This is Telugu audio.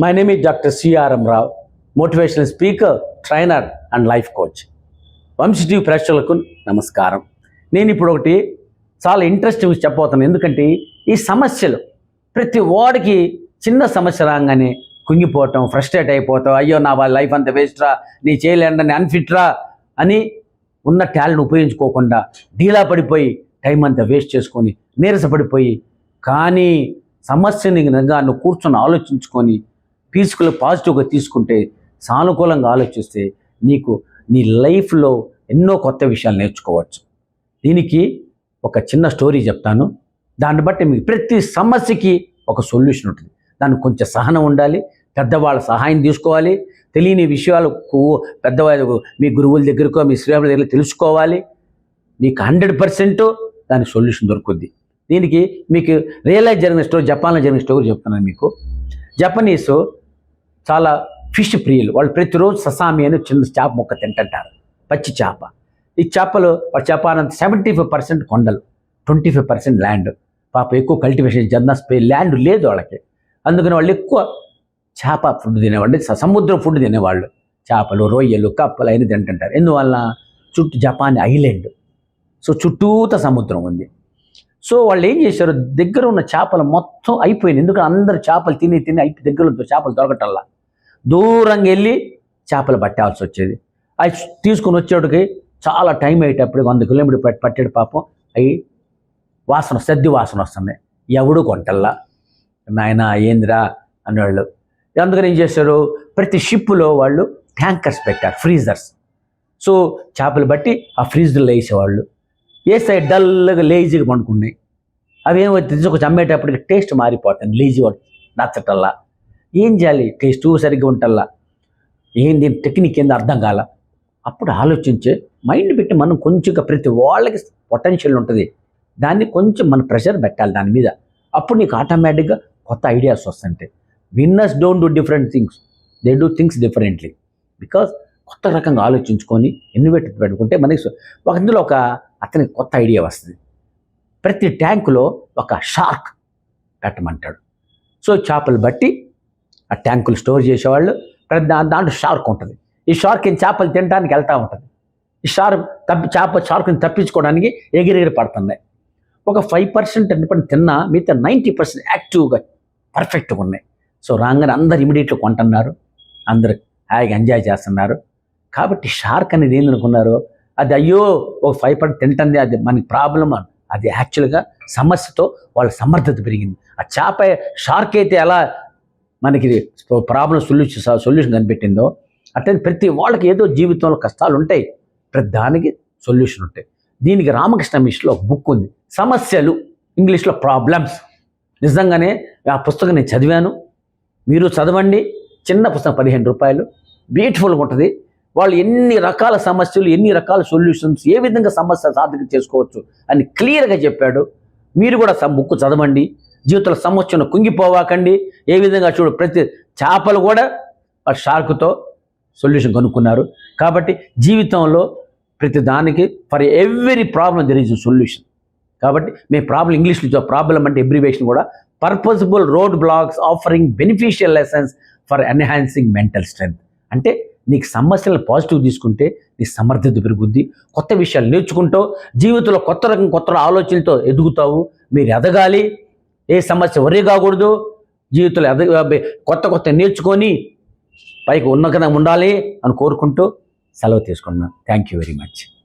My name is doctor CRM Rao motivational speaker trainer and life coach Vamsi TV ప్రేక్షకులకు నమస్కారం. నేను ఇప్పుడు ఒకటి చాలా ఇంట్రెస్టింగ్ చెప్పబోతున్నాను. ఎందుకంటే ఈ సమస్యలు ప్రతి వాడికి చిన్న సమస్య రాగానే కుంగిపోవటం ఫ్రస్ట్రేట్ అయిపోతాం అయ్యో నా వాళ్ళ లైఫ్ అంతా వేస్ట్ రా నీ చేయలేండి అన్ఫిట్రా అని ఉన్న టాలెంట్ ఉపయోగించుకోకుండా డీలా పడిపోయి టైం అంతా వేస్ట్ చేసుకొని నీరసపడిపోయి కానీ సమస్యని నిజంగా నువ్వు కూర్చొని ఆలోచించుకొని పీస్ఫుల్ పాజిటివ్గా తీసుకుంటే సానుకూలంగా ఆలోచిస్తే నీకు నీ లైఫ్లో ఎన్నో కొత్త విషయాలు నేర్చుకోవచ్చు. దీనికి ఒక చిన్న స్టోరీ చెప్తాను. దాన్ని బట్టి మీకు ప్రతి సమస్యకి ఒక సొల్యూషన్ ఉంటుంది. దానికి కొంచెం సహనం ఉండాలి పెద్దవాళ్ళ సహాయం తీసుకోవాలి తెలియని విషయాలు పెద్దవాళ్ళకు పెద్దవాళ్ళు మీ గురువుల దగ్గరకో మీ శ్రీరాముల దగ్గర తెలుసుకోవాలి. మీకు హండ్రెడ్ పర్సెంట్ దానికి సొల్యూషన్ దొరుకుద్ది. దీనికి మీకు రియలైజ్ జరిగిన స్టోరీ జపాన్లో జరిగిన స్టోరీ చెప్తున్నాను మీకు. జపనీస్ చాలా ఫిష్ ప్రియులు. వాళ్ళు ప్రతిరోజు ససామి అని చిన్న చేప మొక్క తింటుంటారు. పచ్చి చేప. ఈ చేపలు వాళ్ళ చేపాలంత సెవెంటీ ఫైవ్ పర్సెంట్ కొండలు ట్వంటీ ఫైవ్ పర్సెంట్ ల్యాండ్ పాప ఎక్కువ కల్టివేషన్ జర్నా స్పే ల్యాండ్ లేదు వాళ్ళకి. అందుకని వాళ్ళు ఎక్కువ చేప ఫుడ్ తినేవాళ్ళు సముద్రం ఫుడ్ తినేవాళ్ళు. చేపలు రొయ్యలు కప్పలు అయిన తింటుంటారు. ఎందువల్ల చుట్టూ జపాన్ ఐలాండ్. సో చుట్టూత సముద్రం ఉంది. సో వాళ్ళు ఏం చేశారు? దగ్గర ఉన్న చేపలు మొత్తం అయిపోయింది. ఎందుకంటే అందరు చేపలు తిని తిని అయిపోయి దగ్గర చేపలు దొరకటల్లా. దూరంగా వెళ్ళి చేపలు పట్టాల్సి వచ్చేది. అవి తీసుకుని వచ్చేటికి చాలా టైం అయ్యేటప్పుడు వంద కిలోమీటర్ పట్టాడు పాపం. అవి వాసన సద్ది వాసన వస్తున్నాయి ఎవడు కొంటల్లా నాయన ఏందిరా? అనేవాళ్ళు అందుకని ఏం చేశారు? ప్రతి షిప్లో వాళ్ళు ట్యాంకర్స్ పెట్టారు ఫ్రీజర్స్. సో చేపలు బట్టి ఆ ఫ్రీజర్లో వేసేవాళ్ళు. వేసాయి డల్గా లేజీగా పండుకున్నాయి. అవి తెలిసి కొంచెం అమ్మేటప్పటికి టేస్ట్ మారిపోతుంది. లేజీ నచ్చటల్లా. ఏం చేయాలి? టేస్ట్ సరిగ్గా ఉంటల్లా. ఏంది? టెక్నిక్ ఏంది అర్థం కాల. అప్పుడు ఆలోచించే మైండ్ పెట్టి మనం కొంచెంగా ప్రతి వాళ్ళకి పొటెన్షియల్ ఉంటుంది. దాన్ని కొంచెం మన ప్రెషర్ పెట్టాలి దాని మీద. అప్పుడు నీకు ఆటోమేటిక్గా కొత్త ఐడియాస్ వస్తుంటాయి. Winners don't do different things. They do things differently. Because కొత్త రకంగా ఆలోచించుకొని ఇన్నోవేటివ్ పెట్టుకుంటే మనకి ఒక ఇందులో ఒక అతనికి కొత్త ఐడియా వస్తుంది. ప్రతి ట్యాంకులో ఒక షార్క్ పెట్టమంటాడు. సో చేపలు బట్టి ఆ ట్యాంకులు స్టోర్ చేసేవాళ్ళు ప్రతి దాంట్లో షార్క్ ఉంటుంది. ఈ షార్క్ ఏం చేపలు తినడానికి వెళ్తూ ఉంటుంది. ఈ షార్క్ తప్పి చేప షార్క్ని తప్పించుకోవడానికి ఎగిరెగిరి పడుతున్నాయి. ఒక ఫైవ్ పర్సెంట్ ఎందుకంటే తిన్నా మిగతా నైంటీ పర్సెంట్ యాక్టివ్గా పర్ఫెక్ట్గా ఉన్నాయి. సో రాగానే అందరు ఇమీడియట్గా కొంటున్నారు. అందరు హాయిగా ఎంజాయ్ చేస్తున్నారు. కాబట్టి షార్క్ అనేది ఏందనుకున్నారు అది అయ్యో ఒక ఫైవ్ పడి తింటుంది అది మనకి ప్రాబ్లం అది యాక్చువల్గా సమస్యతో వాళ్ళ సమర్థత పెరిగింది. ఆ చేప షార్క్ అయితే ఎలా మనకి ప్రాబ్లం సొల్యూషన్ సొల్యూషన్ కనిపెట్టిందో అట్లనే ప్రతి వాళ్ళకి ఏదో జీవితంలో కష్టాలు ఉంటాయి. ప్రతి దానికి సొల్యూషన్ ఉంటాయి. దీనికి రామకృష్ణ మిషన్లో ఒక బుక్ ఉంది. సమస్యలు ఇంగ్లీష్లో ప్రాబ్లమ్స్. నిజంగానే ఆ పుస్తకం నేను చదివాను. మీరు చదవండి. చిన్న పుస్తకం పదిహేను రూపాయలు. బ్యూటిఫుల్గా ఉంటుంది. వాళ్ళు ఎన్ని రకాల సమస్యలు ఎన్ని రకాల సొల్యూషన్స్ ఏ విధంగా సమస్య సాధన చేసుకోవచ్చు అని క్లియర్గా చెప్పాడు. మీరు కూడా బుక్ చదవండి. జీవితంలో సమస్యను కుంగిపోవాకండి. ఏ విధంగా చూడు ప్రతి చేపలు కూడా ఆ షార్క్తో సొల్యూషన్ కనుక్కున్నారు. కాబట్టి జీవితంలో ప్రతి దానికి for every problem there is solution కాబట్టి మేము ప్రాబ్లం ఇంగ్లీష్లో ప్రాబ్లం అంటే ఎబ్రివేషన్ కూడా purposeful road blocks offering beneficial lessons for enhancing mental strength అంటే నీకు సమస్యలను పాజిటివ్ తీసుకుంటే నీ సమర్థత పెరుగుద్ది. కొత్త విషయాలు నేర్చుకుంటావు. జీవితంలో కొత్త రకం కొత్త ఆలోచనలతో ఎదుగుతావు. మీరు ఎదగాలి. ఏ సమస్య వరే కాకూడదు. జీవితంలో ఎదగ కొత్త కొత్త నేర్చుకొని పైకి ఉన్నతంగా ఉండాలి అని కోరుకుంటూ సెలవు తీసుకున్నాను. Thank you very much